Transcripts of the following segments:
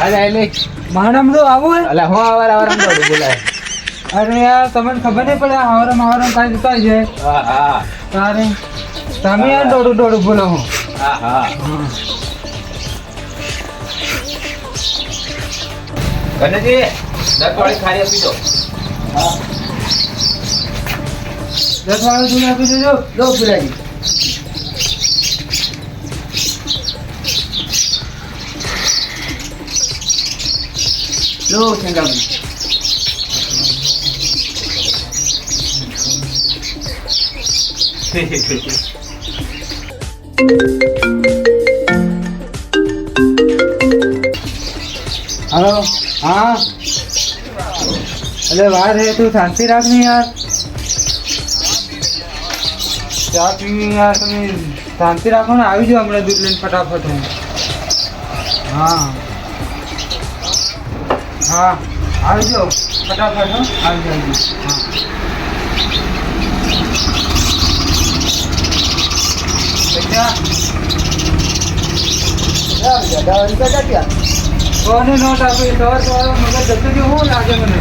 હાલે એટલે મારામાં તો આવું હે અલા હું આવાર આવાર આમ બોલાય. અરે યાર તમને ખબર નહીં પડે હાવરમ હાવરમ કાંઈ જતા છે? હા હા. તારે તમે યાર દોડું દોડું બોલો હું. હા હા. દસ વાળી ખારી આપી દો. દસ વાળી દૂધ આપી દેજો. દો પુરાજી લો ચંગાભાઈ હલો, હા? અરે, વાર હે, તું શાંતિ રાખ ને યાર. ચા પીવી યાર, તમે શાંતિ રાખો ને, આવી જાઓ હમણાં દૂધ લઈને ફટાફટ હું. હા. હા આવી જાઓ ફટાફટ હો. આવી જાઓ આવી જાઓ. હા. રૂપિયા ક્યાં કોને નોટ આપી? સવાર સવાર મગજ જતું રહ્યું શું લાગે મને?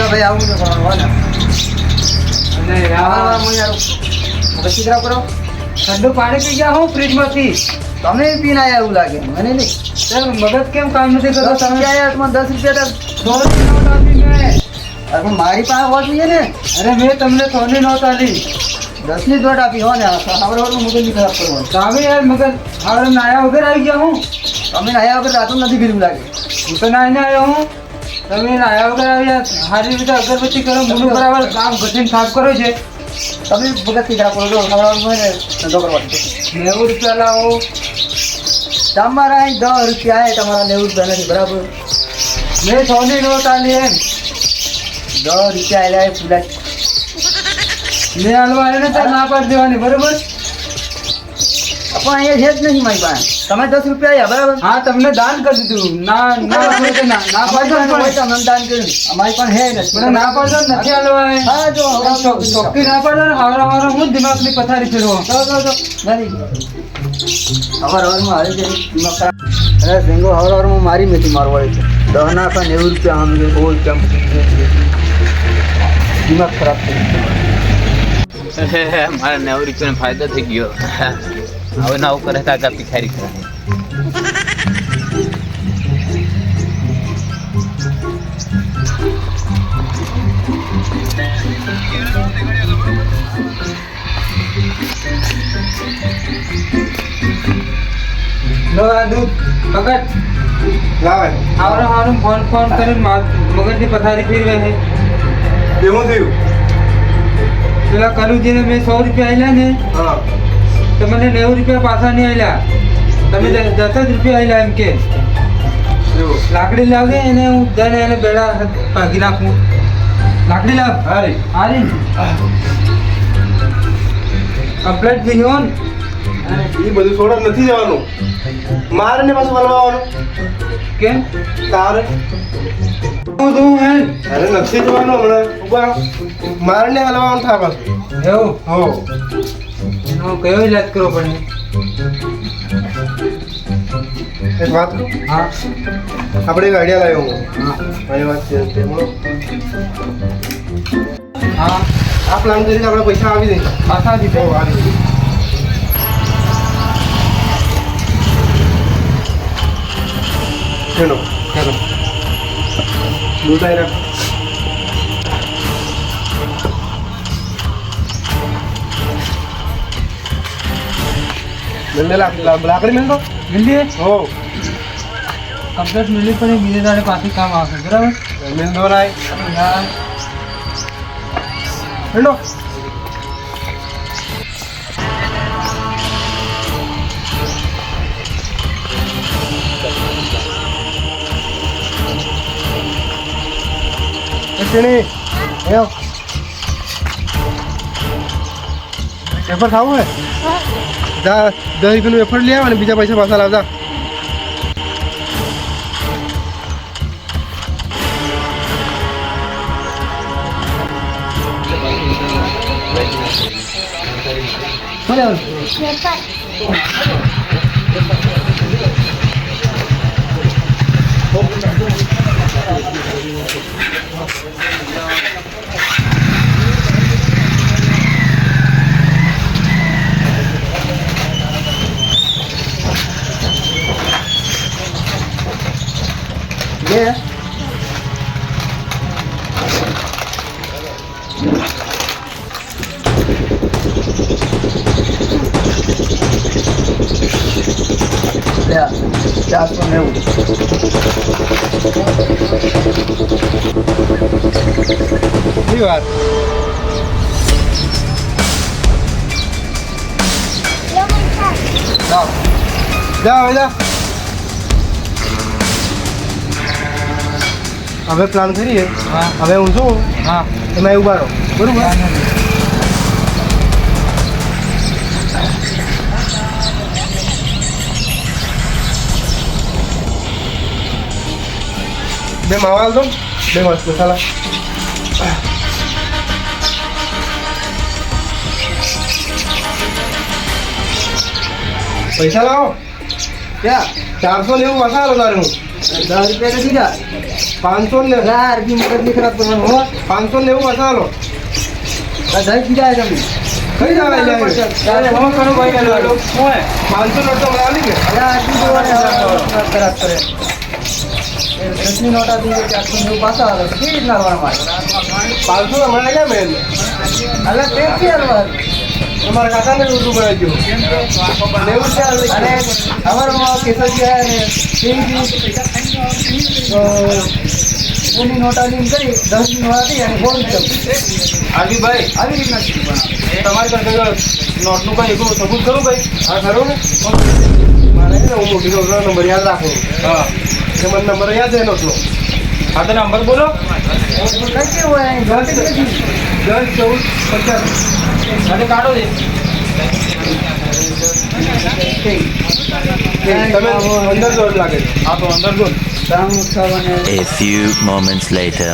ભાઈ આવું તો હોય ને. અને યાર હું યાર પછી કરો. ઠંડુ પાણી પી ગયા હું ફ્રીજમાંથી તમે પીને આવ્યા એવું લાગે? મને નહીં. સર મગજ કેમ કામ નથી કરતો? તમે આવ્યા આયા? દસ રૂપિયા અરે મારી પાસે હોવા જોઈએ ને અરે મેં તમને સોની નોટ આપી. દસની આપી હો ને આપણે વાળું મગજ નહીં ખરાબ કરવાનું. તમે યાર મગજ હવે નાયા વગર આવી ગયા હું. તમે નાયા વગર રાતો નથી પીધું લાગે. હું તો નાઈને આવ્યો હું. તમે નાયા વગર આવ્યા. સારી રીતે અગરબત્તી કરો મૂળ બરાબર કામ કઠિન સાફ કરો છે. તમે કરો જો ખાવાનું હોય ને ધંધો કરવાનો નેવું રૂપિયા લાવો. તમારા અહીં દસ રૂપિયા આવે તમારા નેવું રૂપિયા નથી, બરાબર? મેં સો ની આલી એમ. દસ રૂપિયા એ પૂરા મેં હાલવા આવ્યો ને ત્યાં ના પાડી દેવાની, બરોબર? પણ અહીંયા છે જ નહીં મારી પાસે. તમે દસ રૂપિયા આવ્યા બરાબર? હા તમને દાન કરી દીધું. ના ના તો ના પાડશો પણ. તો દાન કર્યું અમારી પણ હે મને નથી ના પાડશો નથી હાલવા. હા જો ચોખ્ખી ના પાડો ને હાવરા હાવરા હું દિમાગની પથારી ફેરવો. જો જો જો. નથી હવાર હવારમાં હારી જાય અરે હવાર હવારમાં મારી મેથી મારવાળી છે. દહ ના પણ નેવું રૂપિયા આમ બહુ રૂપિયા દિમાગ ખરાબ થઈ ગયો. મારા નેવું રૂપિયાનો ફાયદો થઈ ગયો. હવે ના ઉપર હતા કા પિખારી કરે. ફોન ફોન કરીને મગજની પથારી ફેરવે છે. એવું થયું? પેલા કનુજીને મેં સો રૂપિયા આલ્યા ને. હા. તો મને નેવું રૂપિયા પાછા નહીં આવ્યા તમે દસ જ રૂપિયા આવેલા એમ કે. લાકડી લાવજે એને હું જઈને એને બેડા ભાગી નાખું. લાકડી લાવ. હારી. હારી. કમ્પ્લેટ થઈ ગયો ને? એ બધું છોડવા નથી જવાનું. મારે ને પાછું હલવાનું કેમ? તારે. હું તું હે અરે નથી જવાનું હમણાં. મારે ને હલવાનું થાય પાછું એવું? હો. એનો કયો ઇલાજ કરવો પડે એક વાત? કરું હા. આપણે એક આઈડિયા લાવ્યો. હું. હા મારી વાત છે તે હા. આ પ્લાન કરીને આપણે પૈસા આવી દઈએ. પાછા દીધો હો આવી દઈએ. ચલો ચલો. દૂધ આવી રાખ મેલ લાક- લા- લાકડી મેલ દો મિલી હો કમ્પ્લેટ મિલી પણ બીજે દાડે પાછી કામ આવશે બરાબર મેલ દો નાય હા હેલો ચીણી એવો વેફર ખાવું હે જા દસ રૂપિયાનું વેફર લઈ આવ અને બીજા પૈસા પાછા લાવતા લે લે ચારસો નેવું વાર જાઓ જાઓ હવે પ્લાન કરીએ. હા હવે હું છું હા એમાં ઊભા રહો. બરોબર? બે માવા દો. બે મસ્ત મસાલા પૈસા લાવો. ક્યાં? ચારસો નેવું મસાલો તારે હું. દસ રૂપિયા તો દીધા પાંચસો ને ચાર બી મગજ ખરાબ કરવાનું હો. પાંચસો નેવું મસાલો. આ દસ દીધા તમે. કઈ જવા ફોન કરો ભાઈ પાંચસો નોટ તો નહીં કે. ખરાબ કરે. દસની નોટ આપી ચારસો નેવું પાછા આવે. કેવી રીતના મારે પાંચસો અલા તે કે હાલવા તમારા કાકાને ગયું. નેવું છે હાલ અમારો કેસર હે ને. એની નોટ આલી કરી દસની નોટ આપી અને ફોન આજી ભાઈ આવી રીતના છે. તમારી પાસે નોટનું કઈ એવું સબૂત કરું ભાઈ હા ખરું ને? મારે હું મોટી છોકરાનો નંબર યાદ રાખું. હા. એ મને નંબર યાદ છે નોટનો. હા તો નંબર બોલો? દસ ચૌદ પચાસ. અને કાઢો દે તમે અંદર જોડ લાગે છે. હા તો અંદર જો ત્રણ છ અને A few moments later.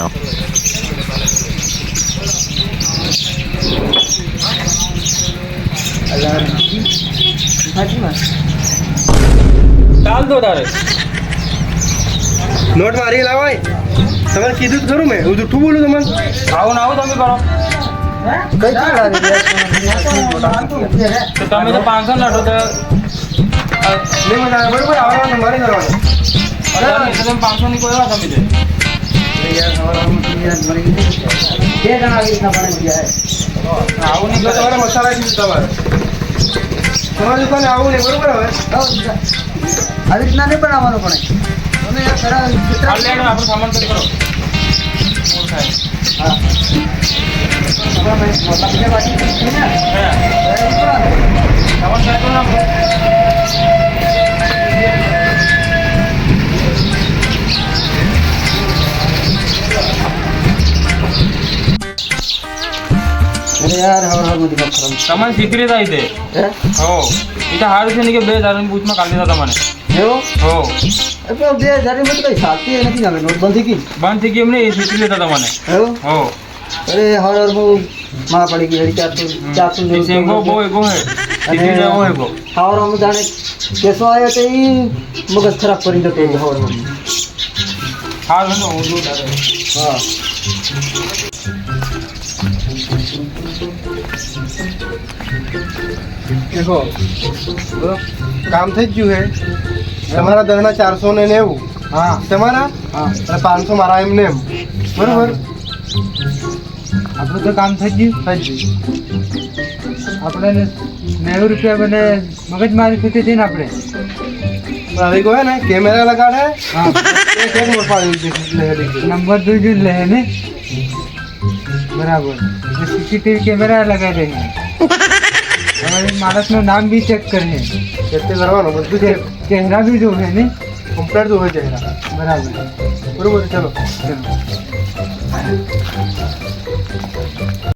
ચાલ દો તારે નોટ મારી લાવાય. તમારે કીધું જ ખરું મેં. હું જૂઠું બોલું તમને? આવો ના આવો તમે કરો. તમે તો પાંચસો નાટો તો બરાબર આવવાનો મારે કરવાનો. પાંચસો ની કોઈ વાત. બે જણા આવી એટલે તમારે મસાલા તમારે તમારી દુકાને આવું નહીં બરોબર હવે આવો, રીતના નહીં પણ ખરા લેડો આપણું સામાન કરો? હા. સામાન કરો ને અરે યાર હવે હવે બધું ખરાબ. તમારે થાય તે હે? હો. એ તો હારું છે ને કે બે હજારની બૂથમાં કાઢી દીધા તમને એવું? હો. એ તો બે હજારની તો કઈ સાચી નથી ને હવે નોટબંધી કી બંધ થઈ ગઈ એમને એ શીખરી લેતા તમને એવું? હો. અરે હર હર હું માં પડી ગઈ અઢી ચારસો ચારસો એ શેંગો બહુ એગો હે. એગો હાવર અમે જાણે કેસો આવ્યો તો એ મગજ ખરાબ કરી જતો હતો હવારમાં. હા હું જોઉં હા. દેખો કામ થઈ જ ગયું છે તમારા દરના ચારસો ને નેવું. હા. તમારા? હા. પાંચસો મારા એમ ને એમ. બરોબર? આપણું તો કામ થઈ ગયું. થઈ ગયું. આપણે નેવું રૂપિયા મને મગજ મારી થતી હતી ને આપણે. પણ હવે કહે ને કેમેરા લગાડે. હા. નંબર જોઈ લે ને. બરાબર. સીસીટીવી કેમેરા લગાવી દે હવે માણસનું નામ બી ચેક કરીએ. ચેક કરવાનું બધું છે ચહેરા બી જોવે ને? કમ્પ્લેટ હોય ચહેરા. બરાબર. બરોબર ચલો. ચલો.